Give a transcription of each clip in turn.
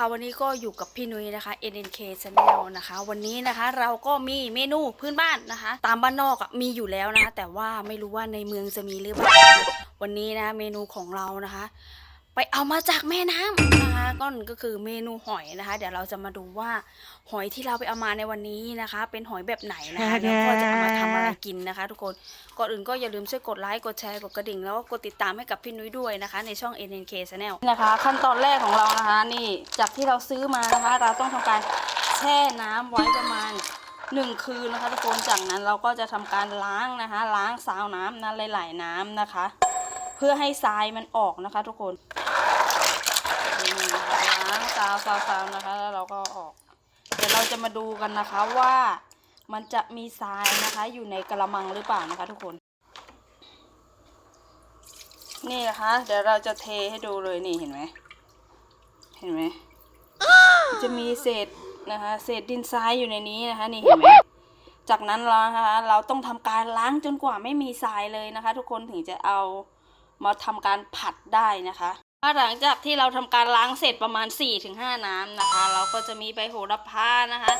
ค่ะวันนี้ก็อยู่กับพี่นุ้ยนะคะ NNK Channel นะคะ วันนี้นะคะเราก็มีเมนูพื้นบ้านนะคะ ตามบ้านนอกอะมีอยู่แล้วนะคะแต่ว่าไม่รู้ว่าในเมืองจะมีหรือเปล่าวันนี้นะเมนูของเรานะคะ ไปเอามาจากแม่น้ำนะคะก็ก็คือเมนูหอยนะคะ เดี๋ยวเราจะมาดูว่าหอยที่เราไปเอามาในวันนี้นะคะ เป็นหอยแบบไหนนะคะแล้วก็จะเอามาทำอะไรกินนะคะ ทุกคนก่อนอื่นก็อย่าลืมช่วยกดไลค์กดแชร์กดกระดิ่ง แล้วก็กดติดตามให้กับพี่นุ้ยด้วยนะคะ ในช่อง NNK Channel นะคะ ขั้นตอนแรกของเรานะคะ นี่จากที่เราซื้อมานะคะ เราต้องทำการแช่น้ำไว้ประมาณหนึ่งคืนนะคะทุกคนจากนั้นเราก็จะทำการล้างนะคะ ล้างซาวน้ำนะหลายๆน้ำนะคะ เพื่อให้ทรายมันออกนะคะ ทุกคนนี่ล้างซาวซาวซาวนะคะ แล้วเราก็ออก เดี๋ยวเราจะมาดูกันนะคะว่ามันจะมีทรายนะคะ อยู่ในกระมังหรือเปล่านะคะ ทุกคน นี่นะคะ เดี๋ยวเราจะเทให้ดูเลยนี่เห็นไหมเห็นไหมจะมีเศษนะคะ เศษดินทรายอยู่ในนี้นะคะ นี่เห็นไหมจากนั้นเรานะคะ เราต้องทำการล้างจนกว่าไม่มีทรายเลยนะคะ ทุกคนถึงจะเอามาทำการผัดได้นะคะ หลังจากที่เราทำการล้างเสร็จประมาณ 4-5 น้ำนะคะ เราก็จะมีใบโหระพานะคะ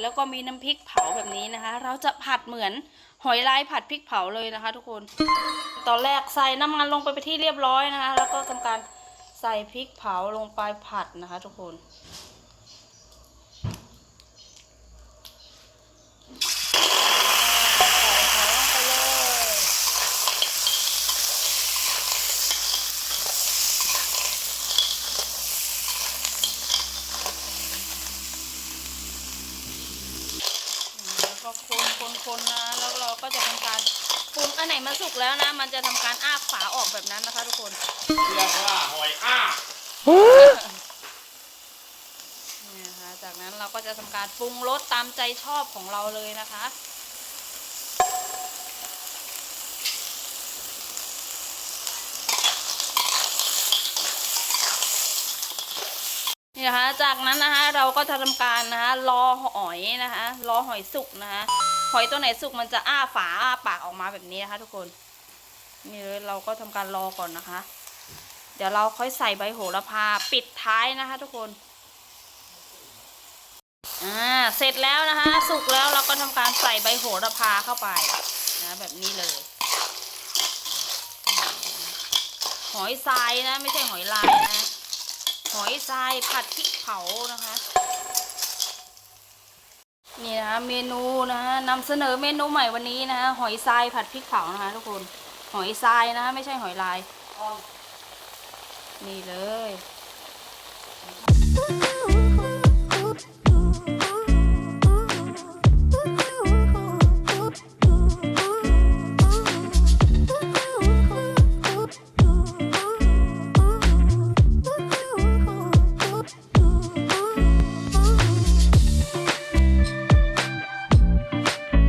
แล้วก็มีน้ำพริกเผาแบบนี้นะคะ เราจะผัดเหมือนหอยลายผัดพริกเผาเลยนะคะ ทุกคน ตอนแรกใส่น้ำมันลงไปไปที่เรียบร้อยนะคะ แล้วก็ทำการใส่พริกเผาลงไปผัดนะคะ ทุกคน ใส่หอยลงไปเลยแล้วก็คนคนคนนะ แล้วเรา ก็จะทำการปรุงอันไหนมันสุกแล้วนะ มันจะทำการอ้าฝาออกแบบนั้นนะคะทุกคนเรียกว่าหอยอ้านี่นะคะจากนั้นเราก็จะทำการปรุงรสตามใจชอบของเราเลยนะคะนี่นะคะจากนั้นนะคะเราก็จะทำการนะคะรอหอยนะคะรอหอยสุกนะคะ หอยตัวไหนสุกมันจะอ้าฝาอ้าปากออกมาแบบนี้นะคะ ทุกคน นี่เลยเราก็ทำการรอก่อนนะคะ เดี๋ยวเราค่อยใส่ใบโหระพาปิดท้ายนะคะ ทุกคนอ่าเสร็จแล้วนะคะ สุกแล้วเราก็ทำการใส่ใบโหระพาเข้าไปนะแบบนี้เลย หอยทรายนะ ไม่ใช่หอยลายนะหอยทรายผัดพริกเผานะคะ นี่นะคะเมนูนะฮะนำเสนอเมนูใหม่วันนี้นะฮะหอยทรายผัดพริกเผานะคะทุกคนหอยทรายนะฮะไม่ใช่หอยลาย นี่เลย